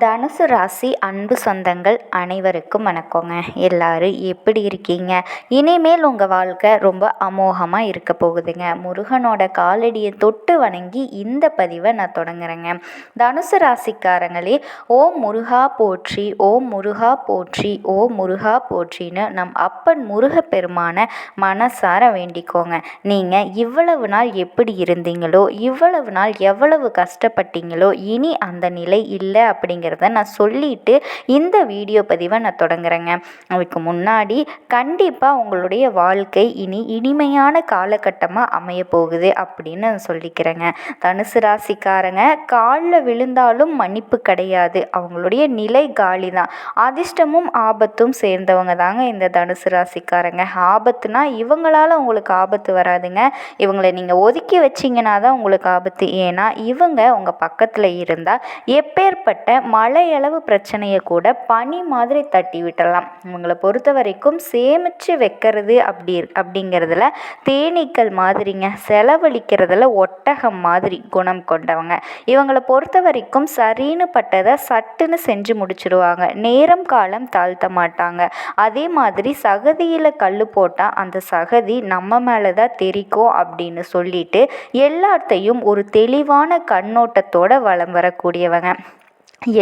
தனுசு ராசி அன்பு சொந்தங்கள் அனைவருக்கும் வணக்கங்க. எல்லாரும் எப்படி இருக்கீங்க? இனிமேல் உங்கள் வாழ்க்கை ரொம்ப அமோகமாக இருக்க போகுதுங்க. முருகனோட காலடியை தொட்டு வணங்கி இந்த பதிவை நான் தொடங்குறேங்க. தனுசு ராசிக்காரங்களே ஓம் முருகா போற்றி ஓம் முருகா போற்றி ஓம் முருகா போற்றின்னு நம் அப்பன் முருக பெருமான மனசார வேண்டிக்கோங்க. நீங்கள் இவ்வளவு நாள் எப்படி இருந்தீங்களோ இவ்வளவு நாள் எவ்வளவு கஷ்டப்பட்டீங்களோ இனி அந்த நிலை இல்லை அப்படிங்க அப்படிங்கிறத நான் சொல்லிவிட்டு இந்த வீடியோ பதிவை நான் தொடங்குறேங்க. அதுக்கு முன்னாடி கண்டிப்பாக உங்களுடைய வாழ்க்கை இனி இனிமையான காலகட்டமாக அமைய போகுது அப்படின்னு நான் சொல்லிக்கிறேங்க. தனுசு ராசிக்காரங்க காலில் விழுந்தாலும் மன்னிப்பு கிடையாது. அவங்களுடைய நிலை காலி தான் அதிர்ஷ்டமும் ஆபத்தும் சேர்ந்தவங்க தாங்க இந்த தனுசு ராசிக்காரங்க. ஆபத்துனா இவங்களால் உங்களுக்கு ஆபத்து வராதுங்க. இவங்களை நீங்கள் ஒதுக்கி வச்சிங்கன்னா தான் உங்களுக்கு ஆபத்து. ஏன்னா இவங்க உங்கள் பக்கத்தில் இருந்தால் எப்பேற்பட்ட மழையளவு பிரச்சனையை கூட பனி மாதிரி தட்டி விட்டுடலாம் இவங்களை பொறுத்த வரைக்கும் சேமித்து வைக்கிறது அப்படி அப்படிங்கிறதுல தேனீக்கள் மாதிரிங்க செலவழிக்கிறதுல ஒட்டகம் மாதிரி குணம் கொண்டவங்க. இவங்களை பொறுத்த வரைக்கும் சரின்னு பட்டதை சட்டுன்னு செஞ்சு முடிச்சிடுவாங்க நேரம் காலம் தாழ்த்த மாட்டாங்க. அதே மாதிரி சகதியில் கல் போட்டால் அந்த சகதி நம்ம மேலே தான் தெரிக்கும் அப்படின்னு சொல்லிட்டு எல்லாத்தையும் ஒரு தெளிவான கண்ணோட்டத்தோட வளம் வரக்கூடியவங்க.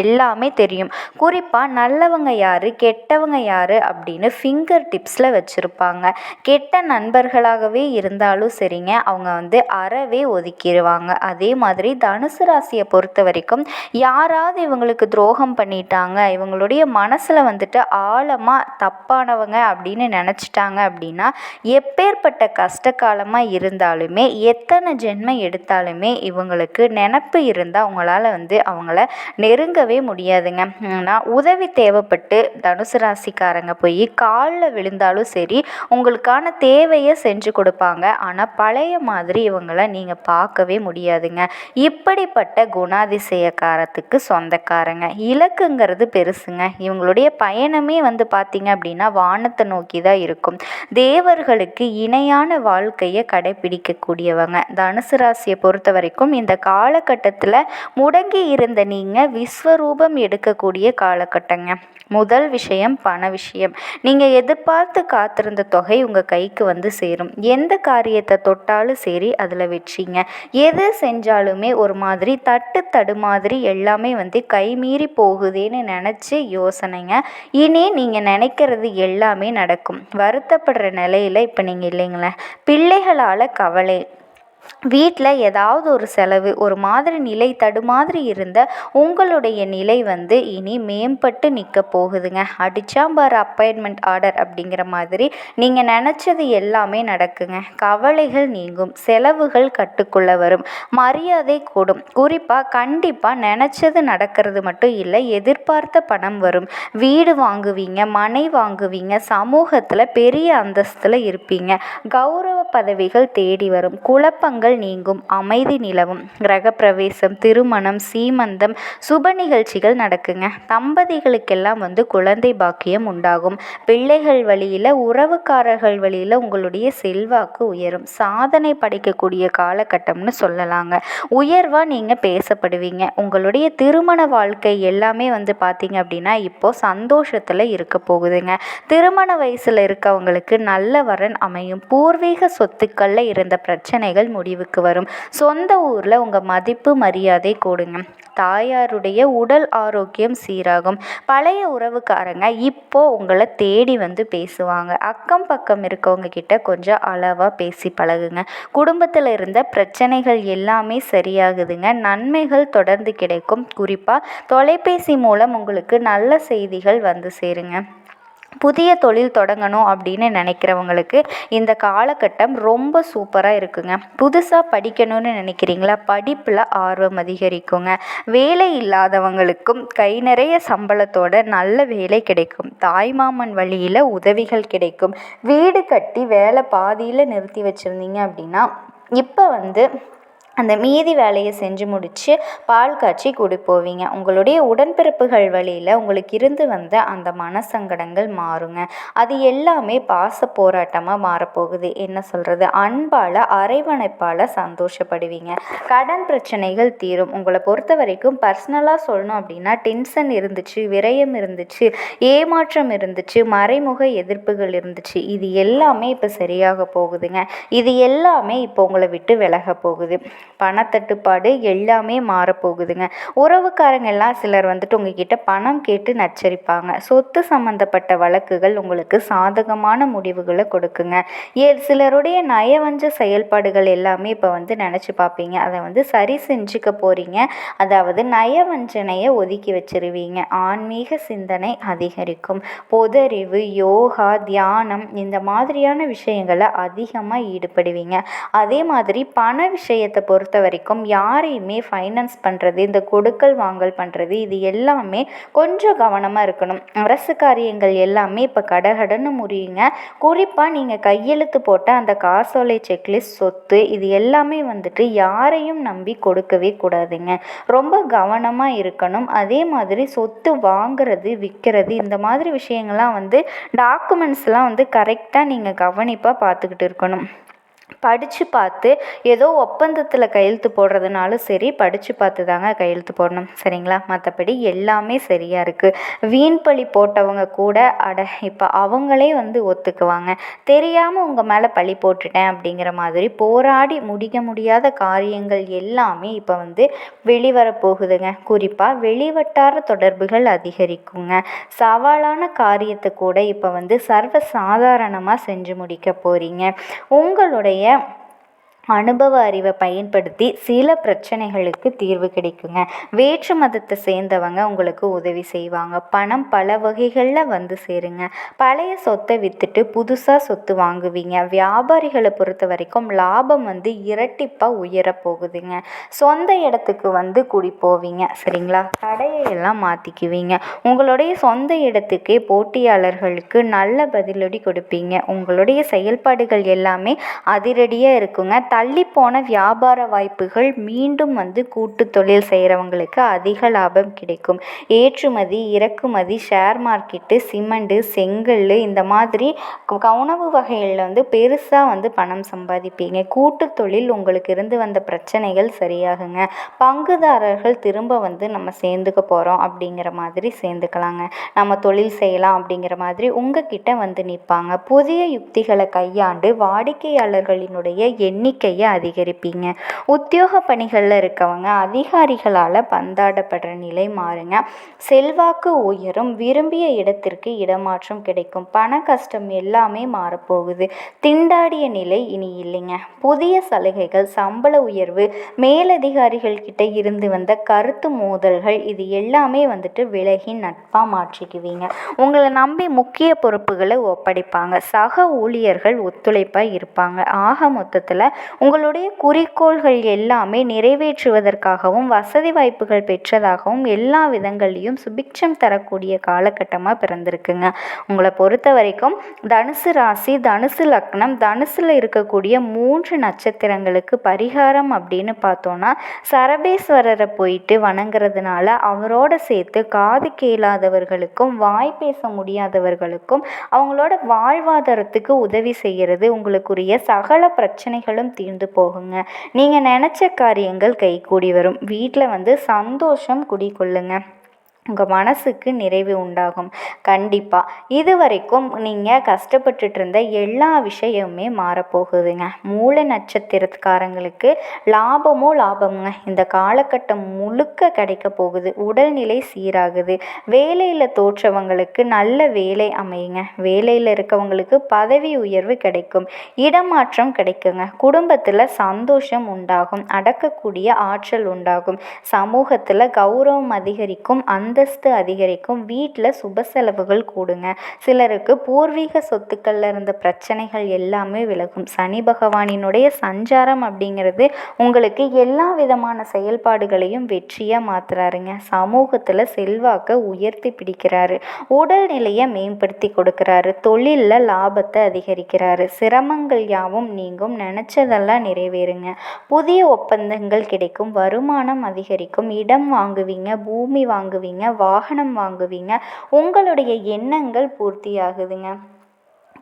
எல்லாமே தெரியும். குறிப்பாக நல்லவங்க யார் கெட்டவங்க யார் அப்படின்னு ஃபிங்கர் டிப்ஸில் வச்சுருப்பாங்க. கெட்ட நண்பர்களாகவே இருந்தாலும் சரிங்க அவங்க வந்து அறவே ஒதுக்கிடுவாங்க அதே மாதிரி தனுசு ராசியை பொறுத்த வரைக்கும் யாராவது இவங்களுக்கு துரோகம் பண்ணிட்டாங்க இவங்களுடைய மனசில் வந்துட்டு ஆழமாக தப்பானவங்க அப்படின்னு நினச்சிட்டாங்க அப்படின்னா எப்பேற்பட்ட கஷ்ட காலமாக இருந்தாலுமே எத்தனை ஜென்மம் எடுத்தாலுமே இவங்களுக்கு நினப்பு இருந்தால் அவங்களால வந்து அவங்கள நெருங்க நெருங்கவே முடியாதுங்க. ஆனால் உதவி தேவைப்பட்டு தனுசு ராசிக்காரங்க போய் காலில் விழுந்தாலும் சரி உங்களுக்கான தேவையை செஞ்சு கொடுப்பாங்க. ஆனால் பழைய மாதிரி இவங்களை நீங்கள் பார்க்கவே முடியாதுங்க. இப்படிப்பட்ட குணாதிசயக்காரத்துக்கு சொந்தக்காரங்க. இலக்குங்கிறது பெருசுங்க. இவங்களுடைய பயணமே வந்து பார்த்திங்க அப்படின்னா வானத்தை நோக்கி தான் இருக்கும். தேவர்களுக்கு இணையான வாழ்க்கையை கடைபிடிக்கக்கூடியவங்க. தனுசு ராசியை பொறுத்த வரைக்கும் இந்த காலகட்டத்தில் முடங்கி இருந்த நீங்கள் விஸ் விஸ்வரூபம் எடுக்கக்கூடிய காலகட்டங்க. முதல் விஷயம் பண விஷயம். நீங்கள் எதிர்பார்த்து காத்திருந்த தொகை உங்கள் கைக்கு வந்து சேரும். எந்த காரியத்தை தொட்டாலும் சரி அதில் வெற்றிங்க. எது செஞ்சாலுமே ஒரு மாதிரி தட்டு தடு மாதிரி எல்லாமே வந்து கைமீறி போகுதேன்னு நினச்சி யோசனைங்க. இனி நீங்கள் நினைக்கிறது எல்லாமே நடக்கும். வருத்தப்படுற நிலையில் இப்போ நீங்கள் இல்லைங்களே. பிள்ளைகளால் கவலை வீட்டில் ஏதாவது ஒரு செலவு ஒரு மாதிரி நிலை தடுமாறி இருந்த உங்களுடைய நிலை வந்து இனி மேம்பட்டு நிற்க போகுதுங்க. அடிச்சாம்பார் அப்பாயின்மெண்ட் ஆர்டர் அப்படிங்கிற மாதிரி நீங்கள் நினச்சது எல்லாமே நடக்குங்க. கவலைகள் நீங்கும் செலவுகள் கட்டுக்குள்ள வரும் மரியாதை கூடும். குறிப்பாக கண்டிப்பாக நினச்சது நடக்கிறது மட்டும் இல்லை எதிர்பார்த்த பணம் வரும். வீடு வாங்குவீங்க மனை வாங்குவீங்க சமூகத்தில் பெரிய அந்தஸ்தில் இருப்பீங்க. கௌரவ பதவிகள் தேடி வரும். குழப்பம் துன்பங்கள் நீங்கும் அமைதி நிலவும் கிரகப்பிரவேசம் திருமணம் சீமந்தம் சுப நிகழ்ச்சிகள் நடக்குங்க. தம்பதிகளுக்கெல்லாம் வந்து குழந்தை பாக்கியம் உண்டாகும். பிள்ளைகள் வழியில் உறவுக்காரர்கள் வழியில் உங்களுடைய செல்வாக்கு உயரும். சாதனை படைக்கக்கூடிய காலகட்டம்னு சொல்லலாங்க. உயர்வாக நீங்கள் பேசப்படுவீங்க. உங்களுடைய திருமண வாழ்க்கை எல்லாமே வந்து பார்த்தீங்க அப்படின்னா இப்போது சந்தோஷத்தில் இருக்க போகுதுங்க. திருமண வயசில் இருக்கவங்களுக்கு நல்ல வரன் அமையும். பூர்வீக சொத்துக்களில் இருந்த பிரச்சனைகள் முடிவுக்கு வரும். சொந்த ஊரில் உங்கள் மதிப்பு மரியாதை கொடுங்க. தாயாருடைய உடல் ஆரோக்கியம் சீராகும். பழைய உறவுக்காரங்க இப்போ உங்களை தேடி வந்து பேசுவாங்க. அக்கம் பக்கம் இருக்கவங்க கிட்ட கொஞ்சம் அளவாக பேசி பழகுங்க. குடும்பத்தில் இருந்த பிரச்சனைகள் எல்லாமே சரியாகுதுங்க. நன்மைகள் தொடர்ந்து கிடைக்கும். குறிப்பாக தொலைபேசி மூலம் உங்களுக்கு நல்ல செய்திகள் வந்து சேருங்க. புதிய தொழில் தொடங்கணும் அப்படின்னு நினைக்கிறவங்களுக்கு இந்த காலகட்டம் ரொம்ப சூப்பராக இருக்குங்க. புதுசாக படிக்கணும்னு நினைக்கிறீங்களா? படிப்பில் ஆர்வம் அதிகரிக்குங்க. வேலை இல்லாதவங்களுக்கும் கை நிறைய சம்பளத்தோட நல்ல வேலை கிடைக்கும். தாய்மாமன் வழியில் உதவிகள் கிடைக்கும். வீடு கட்டி வேலை பாதியில் நிறுத்தி வச்சுருந்தீங்க அப்படின்னா இப்போ வந்து அந்த மீதி வேலையை செஞ்சு முடித்து பால் காய்ச்சி குடி போவீங்க உங்களுடைய உடன்பிறப்புகள் வழியில் உங்களுக்கு இருந்து வந்த அந்த மனசங்கடங்கள் மாறுங்க. அது எல்லாமே பாச போராட்டமாக மாறப்போகுது. என்ன சொல்கிறது அன்பால் அரைவணைப்பால் சந்தோஷப்படுவீங்க. கடன் பிரச்சனைகள் தீரும். உங்களை பொறுத்த வரைக்கும் பர்சனலாக சொல்லணும் அப்படின்னா டென்ஷன் இருந்துச்சு விரயம் இருந்துச்சு ஏமாற்றம் இருந்துச்சு மறைமுக எதிர்ப்புகள் இருந்துச்சு. இது எல்லாமே இப்போ சரியாக போகுதுங்க. இது எல்லாமே இப்போ உங்களை விட்டு விலக போகுது. பணத்தட்டுப்பாடு எல்லாமே மாறப்போகுதுங்க. உறவுக்காரங்க எல்லாம் சிலர் வந்துட்டு உங்ககிட்ட பணம் கேட்டு நச்சரிப்பாங்க. சொத்து சம்மந்தப்பட்ட வழக்குகள் உங்களுக்கு சாதகமான முடிவுகளை கொடுக்குங்க. ஏ சிலருடைய நயவஞ்ச செயல்பாடுகள் எல்லாமே இப்போ வந்து நினச்சி பார்ப்பீங்க. அதை வந்து சரி செஞ்சுக்க போகிறீங்க அதாவது நயவஞ்சனையை ஒதுக்கி வச்சிருவீங்க. ஆன்மீக சிந்தனை அதிகரிக்கும். பொதறிவு யோகா தியானம் இந்த மாதிரியான விஷயங்களை அதிகமாக ஈடுபடுவீங்க. அதே மாதிரி பண விஷயத்தை பொறுத்த பொறுத்த வரைக்கும் யாரையுமே ஃபைனான்ஸ் பண்ணுறது இந்த கொடுக்கல் வாங்கல் பண்ணுறது இது எல்லாமே கொஞ்சம் கவனமாக இருக்கணும். அரசு காரியங்கள் எல்லாமே இப்போ கடகடன்னு முடியுங்க குறிப்பாக நீங்கள் கையெழுத்து போட்ட அந்த காசோலை செக்லிஸ்ட் சொத்து இது எல்லாமே வந்துட்டு யாரையும் நம்பி கொடுக்கவே கூடாதுங்க. ரொம்ப கவனமாக இருக்கணும். அதே மாதிரி சொத்து வாங்குறது விற்கிறது இந்த மாதிரி விஷயங்கள்லாம் வந்து டாக்குமெண்ட்ஸ்லாம் வந்து கரெக்டாக நீங்கள் கவனிப்பாக பார்த்துக்கிட்டு இருக்கணும். படித்து பார்த்து ஏதோ ஒப்பந்தத்தில் கையெழுத்து போடுறதுனாலும் சரி படித்து பார்த்து தாங்க கையெழுத்து போடணும். சரிங்களா? மற்றபடி எல்லாமே சரியாக இருக்குது வீண் பழி போட்டவங்க கூட அட இப்போ அவங்களே வந்து ஒத்துக்குவாங்க. தெரியாமல் உங்கள் மேலே பழி போட்டுட்டேன் அப்படிங்கிற மாதிரி போராடி முடிக்க முடியாத காரியங்கள் எல்லாமே இப்போ வந்து வெளிவர போகுதுங்க. குறிப்பாக வெளிவட்டார தொடர்புகள் அதிகரிக்குங்க. சவாலான காரியத்தை கூட இப்போ வந்து சர்வ சாதாரணமாக செஞ்சு முடிக்க போகிறீங்க உங்களுடைய நம்மளுடைய அனுபவ அறிவை பயன்படுத்தி சில பிரச்சனைகளுக்கு தீர்வு கிடைக்குங்க. வேற்று மதத்தை சேர்ந்தவங்க உங்களுக்கு உதவி செய்வாங்க. பணம் பல வகைகளில் வந்து சேருங்க. பழைய சொத்தை விற்றுட்டு புதுசாக சொத்து வாங்குவீங்க. வியாபாரிகளை பொறுத்த வரைக்கும் லாபம் வந்து இரட்டிப்பாக உயர போகுதுங்க. சொந்த இடத்துக்கு வந்து குடி போவீங்க. சரிங்களா? கடையை எல்லாம் மாற்றிக்குவீங்க உங்களுடைய சொந்த இடத்துக்கே போட்டியாளர்களுக்கு நல்ல பதிலடி கொடுப்பீங்க. உங்களுடைய செயல்பாடுகள் எல்லாமே அதிரடியாக இருக்குங்க. தள்ளிப்போன போன வியாபார வாய்ப்புகள் மீண்டும் வந்து கூட்டு தொழில் செய்கிறவங்களுக்கு அதிக லாபம் கிடைக்கும். ஏற்றுமதி இறக்குமதி ஷேர் மார்க்கெட்டு சிமெண்ட்டு செங்கல் இந்த மாதிரி உணவு வகைகளில் வந்து பெருசாக வந்து பணம் சம்பாதிப்பீங்க. கூட்டு தொழில் உங்களுக்கு இருந்து வந்த பிரச்சனைகள் சரியாகுங்க. பங்குதாரர்கள் திரும்ப வந்து நம்ம சேர்ந்துக்க போகிறோம் அப்படிங்கிற மாதிரி சேர்ந்துக்கலாங்க. நம்ம தொழில் செய்யலாம் அப்படிங்கிற மாதிரி உங்ககிட்ட வந்து நிற்பாங்க புதிய யுக்திகளை கையாண்டு வாடிக்கையாளர்களினுடைய எண்ணிக்கை செய்ய அதிகரிப்பீங்க. உத்தியோக பணிகளில் இருக்கவங்க அதிகாரிகளால் பந்தாடப்படுற நிலை மாறுங்க. செல்வாக்கு உயரும். விரும்பிய இடத்திற்கு இடமாற்றம் கிடைக்கும். பண கஷ்டம் எல்லாமே மாறப்போகுது. திண்டாடிய நிலை இனி இல்லைங்க. புதிய சலுகைகள் சம்பள உயர்வு மேலதிகாரிகள் கிட்ட இருந்து வந்த கருத்து மோதல்கள் இது எல்லாமே வந்துட்டு விலகி நட்பாக மாற்றிக்குவீங்க. உங்களை நம்பி முக்கிய பொறுப்புகளை ஒப்படைப்பாங்க. சக ஊழியர்கள் ஒத்துழைப்பாக இருப்பாங்க. ஆக மொத்தத்தில் உங்களுடைய குறிக்கோள்கள் எல்லாமே நிறைவேற்றுவதற்காகவும் வசதி வாய்ப்புகள் பெற்றதாகவும் எல்லா விதங்கள்லேயும் சுபிக்ஷம் தரக்கூடிய காலகட்டமாக பிறந்திருக்குங்க. உங்களை பொறுத்த வரைக்கும் தனுசு ராசி தனுசு லக்னம் தனுசில் இருக்கக்கூடிய மூன்று நட்சத்திரங்களுக்கு பரிகாரம் அப்படின்னு பார்த்தோன்னா சரபேஸ்வரரை போயிட்டு வணங்குறதுனால அவரோட சேர்த்து காது கேளாதவர்களுக்கும் வாய் பேச முடியாதவர்களுக்கும் அவங்களோட வாழ்வாதாரத்துக்கு உதவி செய்கிறது உங்களுக்குரிய சகல பிரச்சனைகளும் தீர்ந்து போகுங்க. நீங்கள் நினச்ச காரியங்கள் கைகூடி வரும். வீட்டில் வந்து சந்தோஷம் குடிக்கொள்ளுங்க உங்கள் மனசுக்கு நிறைவு உண்டாகும். கண்டிப்பாக இது வரைக்கும் நீங்கள் கஷ்டப்பட்டுட்டு இருந்த எல்லா விஷயமுமே மாறப்போகுதுங்க. மூல நட்சத்திரக்காரங்களுக்கு லாபமோ லாபமுங்க. இந்த காலகட்டம் முழுக்க கிடைக்க போகுது. உடல்நிலை சீராகுது. வேலையில் தோற்றவங்களுக்கு நல்ல வேலை அமையுங்க. வேலையில் இருக்கவங்களுக்கு பதவி உயர்வு கிடைக்கும். இடமாற்றம் கிடைக்குங்க. குடும்பத்தில் சந்தோஷம் உண்டாகும். அடக்கக்கூடிய ஆற்றல் உண்டாகும். சமூகத்தில் கௌரவம் அதிகரிக்கும். அந்த அந்தஸ்து அதிகரிக்கும். வீட்டில் சுப செலவுகள் கூடுங்க. சிலருக்கு பூர்வீக சொத்துக்களில் இருந்த பிரச்சனைகள் எல்லாமே விலகும். சனி பகவானினுடைய சஞ்சாரம் அப்படிங்கிறது உங்களுக்கு எல்லா விதமான செயல்பாடுகளையும் வெற்றியாக மாற்றுறாருங்க சமூகத்தில் செல்வாக்கை உயர்த்தி பிடிக்கிறாரு. உடல்நிலையை மேம்படுத்தி கொடுக்குறாரு. தொழிலில் லாபத்தை அதிகரிக்கிறாரு. சிரமங்கள் யாவும் நீங்கும். நினச்சதெல்லாம் நிறைவேறுங்க. புதிய ஒப்பந்தங்கள் கிடைக்கும். வருமானம் அதிகரிக்கும். இடம் வாங்குவீங்க. பூமி வாங்குவீங்க. வாகனம் வாங்குவீங்க உங்களுடைய எண்ணங்கள் பூர்த்தியாகுதுங்க.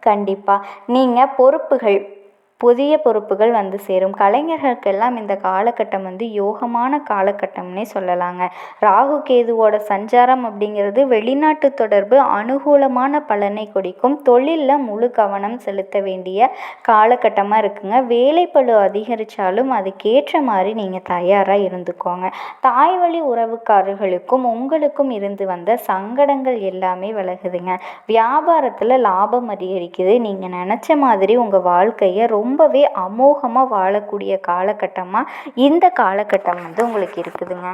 கண்டிப்பாக நீங்கள் பொறுப்புகள் புதிய பொறுப்புகள் வந்து சேரும். கலைஞர்களுக்கெல்லாம் இந்த காலகட்டம் வந்து யோகமான காலகட்டம்னே சொல்லலாங்க. ராகு கேதுவோட சஞ்சாரம் அப்படிங்கிறது வெளிநாட்டு தொடர்பு அனுகூலமான பலனை கொடுக்கும். தொழிலில் முழு கவனம் செலுத்த வேண்டிய காலகட்டமாக இருக்குங்க. வேலைப்பளு அதிகரித்தாலும் அதுக்கேற்ற மாதிரி நீங்கள் தயாராக இருந்துக்கோங்க. தாய் வழி உறவுக்காரர்களுக்கும் உங்களுக்கும் இருந்து வந்த சங்கடங்கள் எல்லாமே விலகுதுங்க. வியாபாரத்தில் லாபம் அதிகரிக்குது. நீங்கள் நினச்ச மாதிரி உங்கள் வாழ்க்கையை ரொம்ப ரொம்பவே அமோகமாக வாழக்கூடிய காலகட்டமாக இந்த காலகட்டம் வந்து உங்களுக்கு இருக்குதுங்க.